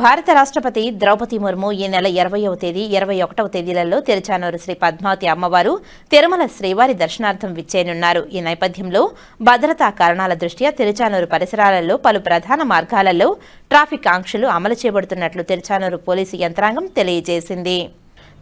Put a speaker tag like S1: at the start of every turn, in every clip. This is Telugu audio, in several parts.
S1: భారత రాష్ట్రపతి ద్రౌపది ముర్ము ఈ నెల ఇరవయవ తేదీ ఇరవై ఒకటవ తేదీలలో తిరుచానూరు శ్రీ పద్మావతి అమ్మవారు తిరుమల శ్రీవారి దర్శనార్థం విచ్చేయనున్నారు. ఈ నేపథ్యంలో భద్రతా కారణాల దృష్ట్యా తిరుచానూరు పరిసరాలలో పలు ప్రధాన మార్గాలలో ట్రాఫిక్ ఆంక్షలు అమలు చేయబడుతున్నట్లు తిరుచానూరు పోలీసు యంత్రాంగం తెలియజేసింది.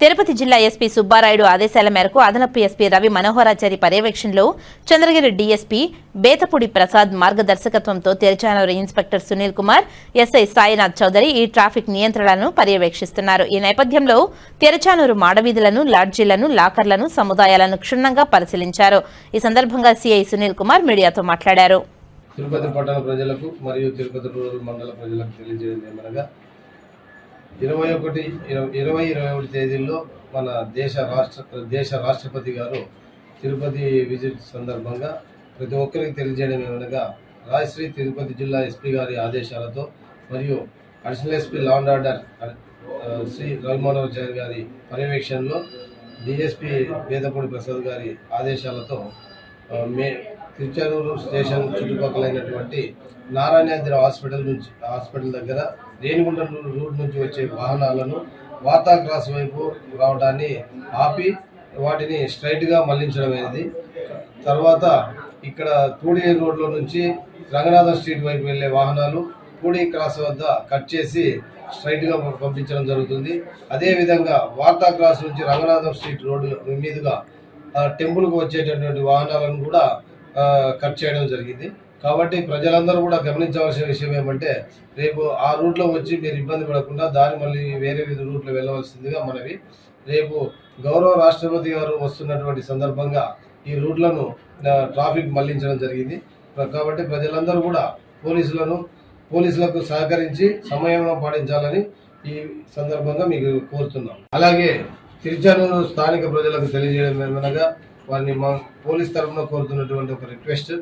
S1: తిరుపతి జిల్లా ఎస్పీ సుబ్బారాయుడు ఆదేశాల మేరకు అదనపు ఎస్పీ రవి మనోహరాచారి పర్యవేక్షణలో చంద్రగిరి డీఎస్పీ బేతపూడి ప్రసాద్ మార్గదర్శకత్వంతో తెరచానూరు ఇన్స్పెక్టర్ సునీల్ కుమార్ ఎస్ఐ సాయినాథ్ చౌదరి ఈ ట్రాఫిక్ నియంత్రణలను పర్యవేక్షిస్తున్నారు. ఈ నేపథ్యంలో తెరచానూరు మాడవీధులను లాడ్జీలను లాకర్లను సముదాయాలను క్షుణ్ణంగా పరిశీలించారు. ఈ సందర్భంగా సిఐ సునీల్ కుమార్ మీడియాతో మాట్లాడారు.
S2: తిరుపతి పట్టణ ప్రజలకు మరియు తిరుపతి రూరల్ మండల ప్రజలకు తెలియజేయడం ఏమనగా ఇరవై ఒకటి ఇరవై ఇరవై ఇరవై ఒకటి తేదీల్లో మన దేశ రాష్ట్ర దేశ రాష్ట్రపతి గారు తిరుపతి విజిట్ సందర్భంగా ప్రతి ఒక్కరికి తెలియజేయడం ఏమనగా రాజశ్రీ తిరుపతి జిల్లా ఎస్పీ గారి ఆదేశాలతో మరియు additional SP law and order Shri Ravimohanachari గారి పర్యవేక్షణలో డిఎస్పీ వేదపూడి ప్రసాద్ గారి ఆదేశాలతో మే తిరుచానూరు స్టేషన్ చుట్టుపక్కలైనటువంటి నారాయణాద్రి హాస్పిటల్ నుంచి హాస్పిటల్ దగ్గర రేణిగుంట రూ- రూట్ నుంచి వచ్చే వాహనాలను వార్తా క్రాస్ వైపు రావడాన్ని ఆపి వాటిని స్ట్రైట్గా మళ్ళించడం అనేది తర్వాత ఇక్కడ పూడి రోడ్లో నుంచి రంగనాథ స్ట్రీట్ వైపు వెళ్ళే వాహనాలు పూడి క్రాస్ వద్ద కట్ చేసి స్ట్రైట్గా పంపించడం జరుగుతుంది. అదేవిధంగా వార్తా క్రాస్ నుంచి రంగనాథం స్ట్రీట్ రోడ్డు మీదుగా టెంపుల్కు వచ్చేటటువంటి వాహనాలను కూడా కట్ చేయడం జరిగింది. కాబట్టి ప్రజలందరూ కూడా గమనించవలసిన విషయం ఏమంటే రేపు ఆ రూట్లో వచ్చి మీరు ఇబ్బంది పడకుండా దారి మళ్ళీ వేరే వేరే రూట్లో వెళ్ళవలసిందిగా మనవి. రేపు గౌరవ రాష్ట్రపతి గారు వస్తున్నటువంటి సందర్భంగా ఈ రూట్లను ట్రాఫిక్ మళ్ళించడం జరిగింది. కాబట్టి ప్రజలందరూ కూడా పోలీసులను పోలీసులకు సహకరించి సమయం పాటించాలని ఈ సందర్భంగా మీకు కోరుతున్నాం. అలాగే తిరుచానూరు స్థానిక ప్రజలకు తెలియజేయడం ఏమనగా వారిని మా పోలీస్ తరఫున కోరుతున్నటువంటి ఒక రిక్వెస్ట్.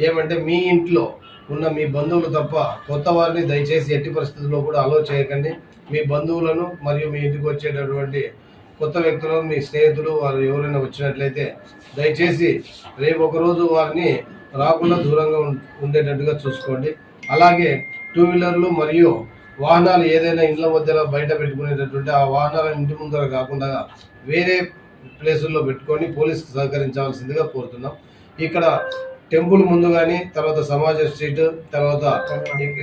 S2: ఏమంటే మీ ఇంట్లో ఉన్న మీ బంధువులు తప్ప కొత్త వారిని దయచేసి ఎట్టి పరిస్థితుల్లో కూడా అలో చేయకండి. మీ బంధువులను మరియు మీ ఇంటికి వచ్చేటటువంటి కొత్త వ్యక్తులను మీ స్నేహితులు వారు ఎవరైనా వచ్చినట్లయితే దయచేసి రేపు ఒకరోజు వారిని రాకుండా దూరంగా ఉం- ఉండేటట్టుగా చూసుకోండి. అలాగే టూ వీలర్లు మరియు వాహనాలు ఏదైనా ఇండ్ల మధ్యలో బయట పెట్టుకునేటటువంటి ఆ వాహనాలను ఇంటి ముందర కాకుండా వేరే ప్లేసుల్లో పెట్టుకొని పోలీసుకు సహకరించవలసిందిగా కోరుతున్నాం. ఇక్కడ టెంపుల్ ముందు కానీ తర్వాత సమాజ స్ట్రీట్ తర్వాత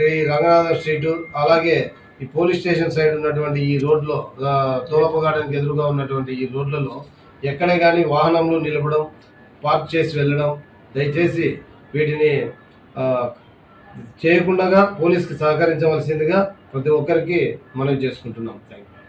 S2: ఈ రంగనాథ స్ట్రీట్ అలాగే ఈ పోలీస్ స్టేషన్ సైడ్ ఉన్నటువంటి ఈ రోడ్లో ఆ, తోలప గార్డెన్కి ఎదురుగా ఉన్నటువంటి ఈ రోడ్లలో ఎక్కడే కానీ వాహనంలో నిలపడం పార్క్ చేసి వెళ్ళడం దయచేసి వీటిని చేయకుండా పోలీస్కి సహకరించవలసిందిగా ప్రతి ఒక్కరికి మనం చేసుకుంటున్నాం. Thank you